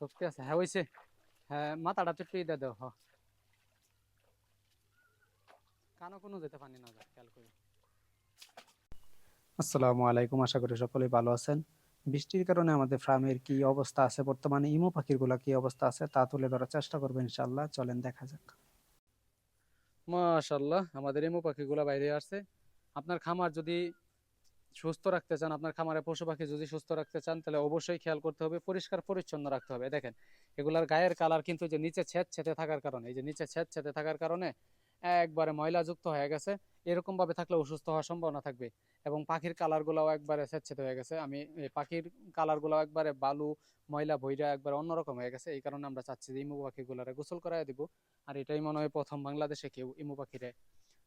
শক্তি আছে। হ্যাঁ হইছে হ্যাঁ মাথাটা দিয়ে দাও হ। কানো কোনো যেতে পানি না যায় খেয়াল করে। আসসালামু আলাইকুম আশা করি সকলেই ভালো আছেন। বৃষ্টির কারণে আমাদের ফার্মের কি অবস্থা আছে? বর্তমানে ইমু পাখিরগুলা কি অবস্থা আছে? তা তুলে ধরার চেষ্টা করব ইনশাল্লাহ চলেন দেখা যাক। মাশাল্লাহ আমাদের এমু পাখিগুলো বাইরে আসছে। আপনার খামার যদি সুস্থ রাখতে চান, আপনার খামারে পশু পাখি যদি সুস্থ রাখতে চান, তাহলে অবশ্যই খেয়াল করতে হবে, পরিষ্কার, পরিচ্ছন্ন রাখতে হবে। দেখেন, এগুলার গায়ের কালার কিন্তু যে নিচে ছেদ ছেদে থাকার কারণে, এই যে নিচে ছেদ ছেদে থাকার কারণে একবারে ময়লাযুক্ত হয়ে গেছে। এরকম ভাবে থাকলে অসুস্থ হওয়ার সম্ভাবনা থাকবে এবং পাখির কালার গুলাও একবারে ছেদ হয়ে গেছে। আমি পাখির কালার গুলাও একবারে বালু, ময়লা বইরা একবারে অন্যরকম হয়ে গেছে। এই কারণে আমরা চাচ্ছি যে ইমু পাখিগুলারে গোসল করাই দিব। আর এটাই মনে হয় প্রথম বাংলাদেশে কেউ ইমু পাখিরে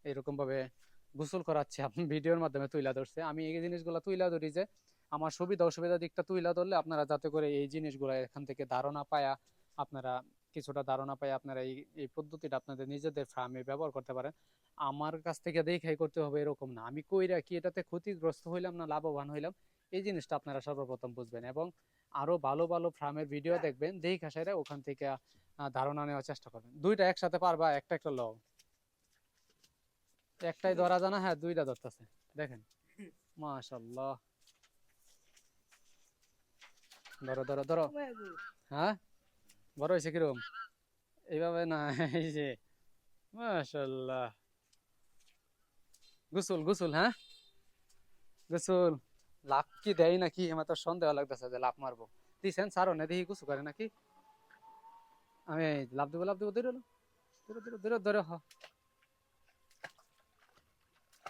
এরকম ভাবে গোসল করাচ্ছে, আপনি ভিডিওর মাধ্যমে তুইলা ধরছে। আমি এই জিনিসগুলো তুইলা ধরি যে, আমার সুবিধা অসুবিধা দিকটা তুইলা ধরলে আপনারা যাতে করে এই জিনিসগুলো এখান থেকে ধারণা পায়া, আপনারা কিছুটা ধারণা পায় আপনারা এই এই পদ্ধতিটা আপনাদের নিজেদের ফার্মে ব্যবহার করতে পারেন। আমার কাছ থেকে দেখাই করতে হবে এরকম না। আমি কইরা কি এটাতে ক্ষতিগ্রস্ত হইলাম না লাভবান হইলাম? এই জিনিসটা আপনারা সর্বপ্রথম বুঝবেন এবং আরও ভালো ভালো ফার্মের ভিডিও দেখবেন, দেখা সেরে ওখান থেকে ধারণা নেওয়ার চেষ্টা করবেন। দুইটা একসাথে পারবা, একটা একটা লও। একটাই ধরা জানা হ্যাঁ দুইটা ধরতেছে। দেখেন। মাশাল্লাহ ধরো ধরো ধরো। হ্যাঁ? বড় হয়েছে কিরম এইভাবে না, এই যে। মাশাল্লাহ গোসল গোসল হ্যাঁ? গোসল। লাভ কি দেয় নাকি? আমার তো সন্দেহ লাগতেছে যে লাভ মারবো। দিছেন সারো না দেখি গুসু করে নাকি? আমি লাভ দেবো লাভ দেবো, ধরে ধরে ধরে ধরে ধরে, হ।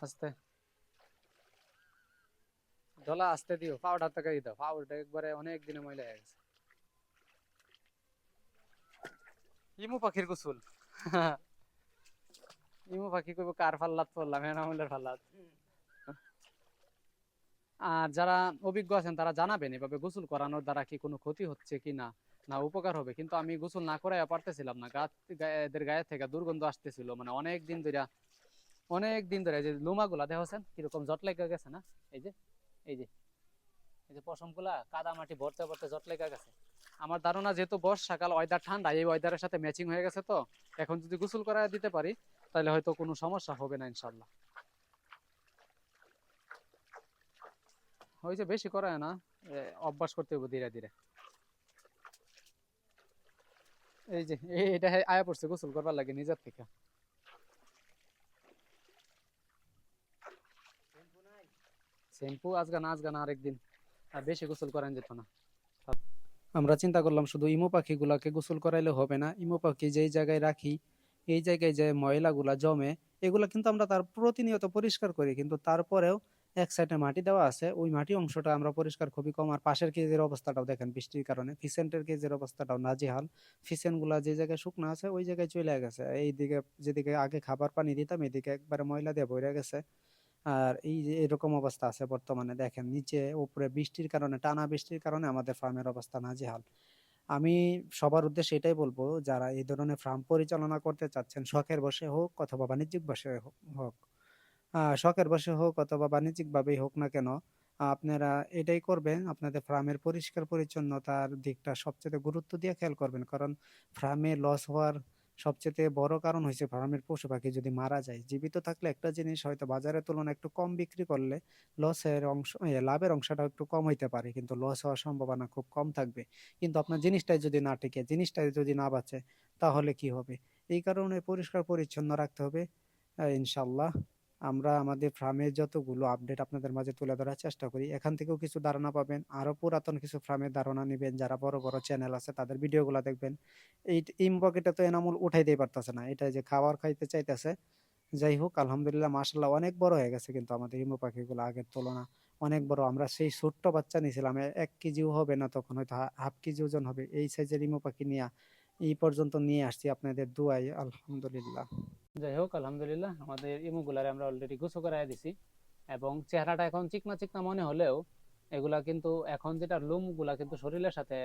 আস্তে। আস্তে দিও পাউডার টাকা দাও। পাউডার একবারে অনেক দিনে ময়লা হয়ে গেছে। ইমু পাখির গোসল। ইমু পাখি কইব কার ফাল্লাত পড়লাম? এনামুলের ফাল্লাত। আর যারা অভিজ্ঞ আছেন তারা জানাবেন এভাবে গোসল করানোর দ্বারা কি কোনো ক্ষতি হচ্ছে কি না? না উপকার হবে। কিন্তু আমি গোসল না করাই পারতেছিলাম না। গা গায়ে- এদের গায়ে থেকে দুর্গন্ধ আসতেছিল। মানে অনেক দিন ধরে অনেক দিন ধরে এই যে লুমাগুলা দেখছেন কীরকম জট লেগে গেছে না? এই যে এই যে এই যে পশমগুলা কাদা মাটি ভরতে ভরতে জট লেগে গেছে। আমার ধারণা যেহেতু বর্ষাকাল ওয়েদার ঠান্ডা, এই ওয়েদারের সাথে ম্যাচিং হয়ে গেছে তো, এখন যদি গোসল করা দিতে পারি, তাহলে হয়তো কোনো সমস্যা হবে না ইনশাল্লাহ ওই বেশি করায় না অভ্যাস করতে হবে ধীরে ধীরে। এই যে এটা আয়া পড়ছে গোসল করবার লাগে নিজের থেকে। শ্যাম্পু আজকে না আজকে না, আরেকদিন। আর বেশি গোসল করেন যেত না। আমরা চিন্তা করলাম শুধু ইমু পাখিগুলাকে গোসল করাইলে হবে না। ইমু পাখি যেই জায়গায় রাখি, এই জায়গায় যে ময়লাগুলা জমে, এগুলা কিন্তু আমরা তার প্রতিনিয়ত পরিষ্কার করি। কিন্তু তারপরেও এক সাইডে মাটি দেওয়া আছে, ওই মাটি অংশটা আমরা পরিষ্কার খুবই কম। আর পাশের কেজের অবস্থাটাও দেখেন বৃষ্টির কারণে। ফিসেন্টের কেজের অবস্থাটাও নাজেহাল। ফিসেন্টগুলা যে জায়গায় শুকনো আছে, ওই জায়গায় চলে গেছে। এইদিকে, যেদিকে আগে খাবার পানি দিতাম, এদিকে একবারে ময়লা দিয়ে ভরে গেছে। আর এই যে এরকম অবস্থা আছে বর্তমানে। দেখেন, নিচে, উপরে বৃষ্টির কারণে, টানা বৃষ্টির কারণে আমাদের ফার্মের অবস্থা নাজেহাল। আমি সবার উদ্দেশ্যে এটাই বলব, যারা এই ধরনের ফার্ম পরিচালনা করতে চাচ্ছেন, শখের বসে হোক অথবা বাণিজ্যিক বসে হোক শখের বসে হোক অথবা বাণিজ্যিক ভাবেই হোক না কেন, আপনারা এটাই করবেন, আপনাদের ফার্মের পরিষ্কার পরিচ্ছন্নতার দিকটা সবচেয়ে গুরুত্ব দিয়ে খেয়াল করবেন। কারণ ফার্মে লস হওয়ার সবচেয়ে বড় কারণ হয়েছে ফার্মের পশু পাখি যদি মারা যায়। জীবিত থাকলে একটা জিনিস হয়তো বাজারের তুলনায় একটু কম বিক্রি করলে লসের অংশ লাভের অংশটা একটু কম হইতে পারে, কিন্তু লস হওয়ার সম্ভাবনা খুব কম থাকবে। কিন্তু আপনার জিনিসটাই যদি না টিকে, জিনিসটাই যদি না বাঁচে, তাহলে কি হবে? এই কারণে পরিষ্কার পরিচ্ছন্ন রাখতে হবে ইনশাল্লাহ আমরা আমাদের ফার্মের যতগুলো আপডেট আপনাদের মাঝে তুলে ধরার চেষ্টা করি, এখান থেকেও কিছু ধারণা পাবেন। আরও পুরাতন কিছু ফার্মের ধারণা নেবেন, যারা বড় বড় চ্যানেল আছে তাদের ভিডিওগুলো দেখবেন। এই ইম পকেটে তো এনামুল উঠাইতেই পারতেছে না এটা যে খাবার খাইতে চাইতেছে। যাই হোক, আলহামদুলিল্লাহ মাশাল্লাহ অনেক বড় হয়ে গেছে কিন্তু আমাদের ইমো পাখিগুলো আগের তুলনা। অনেক বড়, আমরা সেই ছোট্ট বাচ্চা নিয়েছিলাম এক কেজিও হবে না তখন, হয়তো হাফ কেজি ওজন হবে। এই সাইজের ইমো পাখি নিয়ে এই পর্যন্ত নিয়ে আসছি আপনাদের দুয়াই আলহামদুলিল্লাহ। যাই হোক আলহামদুলিল্লাহ, আমাদের ইমুগুলারে আমরা অলরেডি গোসল করাই দিছি। এবং চেহারাটা এখন চিকনা চিকনা মনে হলেও এগুলা কিন্তু এখন যেটা লোমগুলা কিন্তু শরীরের সাথে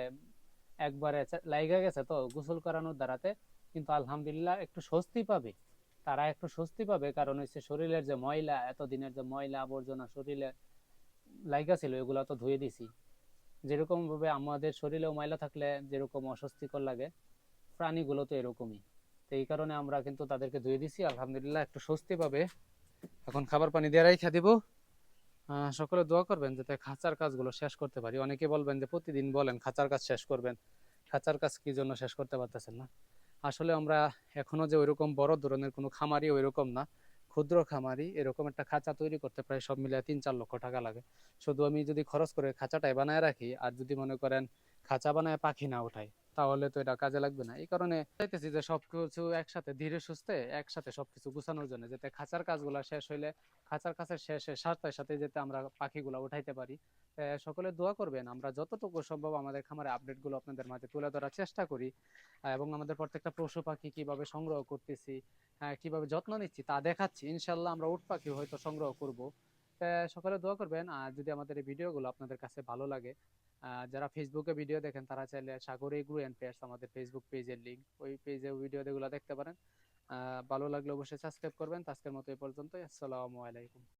একবারে লাইগা গেছে তো, গোসল করানোর দ্বারাতে। কিন্তু আলহামদুলিল্লাহ একটু স্বস্তি পাবে। তারা একটু স্বস্তি পাবে কারণ হচ্ছে শরীরের যে ময়লা, এতদিনের যে ময়লা আবর্জনা শরীরে লাইগা ছিল, এগুলা তো ধুয়ে দিছি। যেরকম ভাবে আমাদের শরীরেও ময়লা থাকলে যেরকম অস্বস্তিকর লাগে প্রাণীগুলো তো এরকমই। তো এই কারণে আমরা কিন্তু তাদেরকে ধুয়ে দিছি। আলহামদুলিল্লাহ একটু স্বস্তি পাবে এখন খাবার পানি দিয়ে রাইখা দিব। সকলে দোয়া করবেন যাতে খাঁচার কাজগুলো শেষ করতে পারি। অনেকে বলবেন যে প্রতিদিন বলেন, খাঁচার কাজ শেষ করবেন। খাঁচার কাজ কি জন্য শেষ করতে পারতেছেন না? আসলে আমরা এখনও যে ওইরকম বড় ধরনের কোনো খামারি ওইরকম না। ক্ষুদ্র খামারি এরকম একটা খাঁচা তৈরি করতে প্রায় সব মিলিয়ে তিন চার লক্ষ টাকা লাগে। শুধু আমি যদি খরচ করে খাঁচাটাই বানায় রাখি, আর যদি মনে করেন খাঁচা বানায় পাখি না ওঠাই তাহলে তো এটা কাজে লাগবে না। এই কারণে চাইতেছি যে সবকিছু একসাথে ধীরে সুস্থে একসাথে সবকিছু গুছানোর জন্য যাতে খাঁচার কাজগুলো শেষ হইলে খাঁচার কাছের শেষে সাথে সাথে যাতে আমরা পাখিগুলো উঠাইতে পারি। সকলে দোয়া করবেন আমরা যতটুকু সম্ভব আমাদের খামারে আপডেটগুলো আপনাদের মাঝে তুলে ধরার চেষ্টা করি এবং আমাদের প্রত্যেকটা পশু পাখি কীভাবে সংগ্রহ করতেছি আহ, কীভাবে যত্ন নিচ্ছি তা দেখাচ্ছি। ইনশাল্লাহ আমরা উট পাখি হয়তো সংগ্রহ করব। সকলে দোয়া করবেন আর যদি আমাদের এই ভিডিওগুলো আপনাদের কাছে ভালো লাগে যারা ফেসবুকে ভিডিও দেখেন, তারা চাইলে সাগরে গ্রু এন্ড পেয়ার্স আমাদের ফেসবুক পেজের লিঙ্ক ওই পেজে ভিডিও গুলো দেখতে পারেন। ভালো লাগলে অবশ্যই সাবস্ক্রাইব করবেন। আজকের মতো এই পর্যন্তই। আসসালামু আলাইকুম।